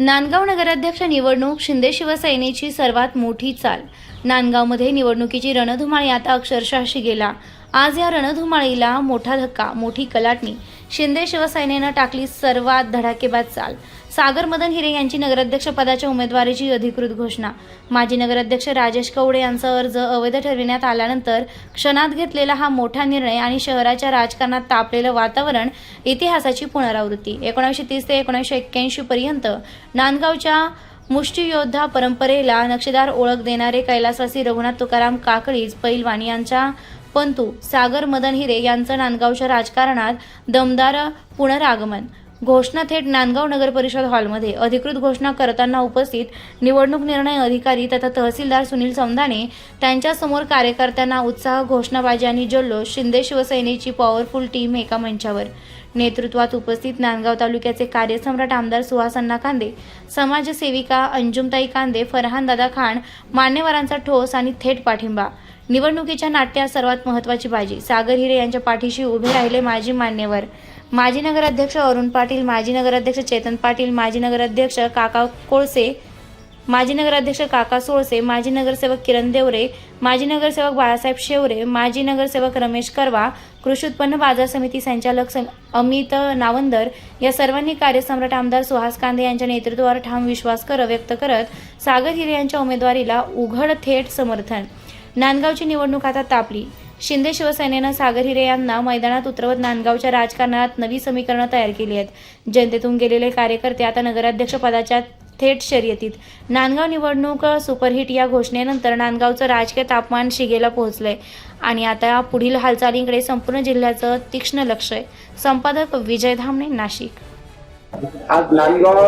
नांदगाव नगराध्यक्ष निवडणूक शिंदे शिवसेनेची सर्वात मोठी चाल. नांदगावमध्ये निवडणुकीची रणधुमाळी आता अक्षरशः गेला आज या रणधुमाळीला मोठा धक्का मोठी कलाटणी. शिंदे शिवसेनेनं टाकली सर्वात धडाकेबाज चाल. सागर मदन हिरे यांची नगराध्यक्षपदाच्या उमेदवारीची अधिकृत घोषणा. माजी नगराध्यक्ष राजेश कवडे यांचा अर्ज अवैध ठरविण्यात आल्यानंतर क्षणात घेतलेला हा मोठा निर्णय आणि शहराच्या राजकारणात तापलेलं वातावरण इतिहासाची पुनरावृत्ती. एकोणीसशे तीस ते एकोणीसशे एक्क्याऐंशी पर्यंत नांदगावच्या मुष्टियोद्धा परंपरेला नक्षीदार ओळख देणारे कैलासवासी रघुनाथ तुकाराम काकळीज पैलवान यांच्या परंतु सागर मदन हिरे यांचं नांदगावच्या राजकारणात दमदार पुनरागमन. घोषणा थेट नांदगाव नगर परिषद हॉलमध्ये. अधिकृत घोषणा करताना उपस्थित निवडणूक निर्णय अधिकारी तथा तहसीलदार सुनील समदाने त्यांच्यासमोर कार्यकर्त्यांना उत्साह घोषणाबाजी आणि जल्लोष शिंदे शिवसेनेची पॉवरफुल टीम एका मंचावर. नेतृत्वात उपस्थित नांदगाव तालुक्याचे कार्यसम्राट आमदार सुहासन्ना कांदे समाजसेविका अंजुमताई कांदे फरहानदादा खान मान्यवरांचा ठोस आणि थेट पाठिंबा. निवडणुकीच्या नाट्यात सर्वात महत्त्वाची बाजी सागर हिरे यांच्या पाठीशी उभे राहिले माजी मान्यवर. माजी नगराध्यक्ष अरुण पाटील माजी नगराध्यक्ष चेतन पाटील माजी नगराध्यक्ष काका कोळसे माजी नगराध्यक्ष काका सोळसे माजी नगरसेवक किरण देवरे माजी नगरसेवक बाळासाहेब शेवरे माजी नगरसेवक रमेश करवा कृषी उत्पन्न बाजार समिती संचालक सं- अमित नावंदर या सर्वांनी कार्यसम्राट आमदार सुहास कांदे यांच्या नेतृत्वावर ठाम विश्वास कर व्यक्त करत सागर हिरे यांच्या उमेदवारीला उघड थेट समर्थन. नांदगावची निवडणूक आता तापली. शिंदे शिवसेनेनं सागर हिरे यांना मैदानात उतरवत नांदगावच्या राजकारणात नवी समीकरणं तयार केली आहेत. जनतेतून गेलेले कार्यकर्ते आता नगराध्यक्ष पदाच्या थेट शर्यतीत. नांदगाव निवडणूक सुपरहिट या घोषणेनंतर नांदगावचं राजकीय तापमान शिगेला पोहोचलंय. आणि आता पुढील हालचालींकडे संपूर्ण जिल्ह्याचं तीक्ष्ण लक्ष आहे. संपादक विजय धामणे नाशिक. आज नांदगाव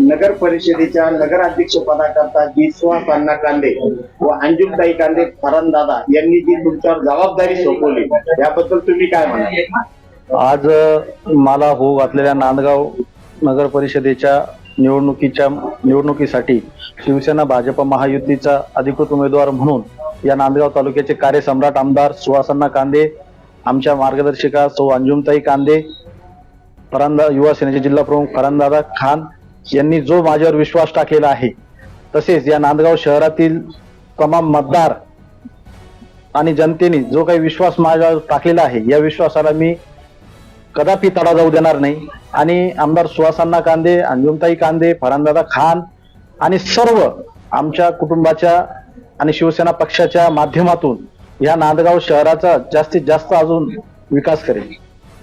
नगर परिषदेच्या नगराध्यक्ष पदाकरता विश्वास अण्णा कांदे व अंजुलताई कांदे फरंदादा यांनी जी तुमच्यावर जबाबदारी सोपवली याबद्दल तुम्ही काय म्हणाल? आज मला हो घातलेल्या नांदगाव नगर परिषदेच्या निवडणुकीच्या निवडणुकीसाठी शिवसेना भाजप महायुतीचा अधिकृत उमेदवार म्हणून या नांदगाव तालुक्याचे कार्यसम्राट आमदार सुहासन्ना कांदे आमच्या मार्गदर्शिका सौ अंजुमताई कांदे परांदा युवा सेनेचे जिल्हा प्रमुख परांदादा खान यांनी जो माझ्यावर विश्वास टाकलेला आहे तसेच या नांदगाव शहरातील तमाम मतदार आणि जनतेने जो काही विश्वास माझ्यावर टाकलेला आहे या विश्वासाला मी कदापि तडा जाऊ देणार नाही. आणि आमदार सुहासांना कांदे अंजुमताई कांदे फरांदादा खान आणि सर्व आमच्या कुटुंबाच्या आणि शिवसेना पक्षाच्या माध्यमातून या नांदगाव शहराचा जास्तीत जास्त अजून विकास करेल.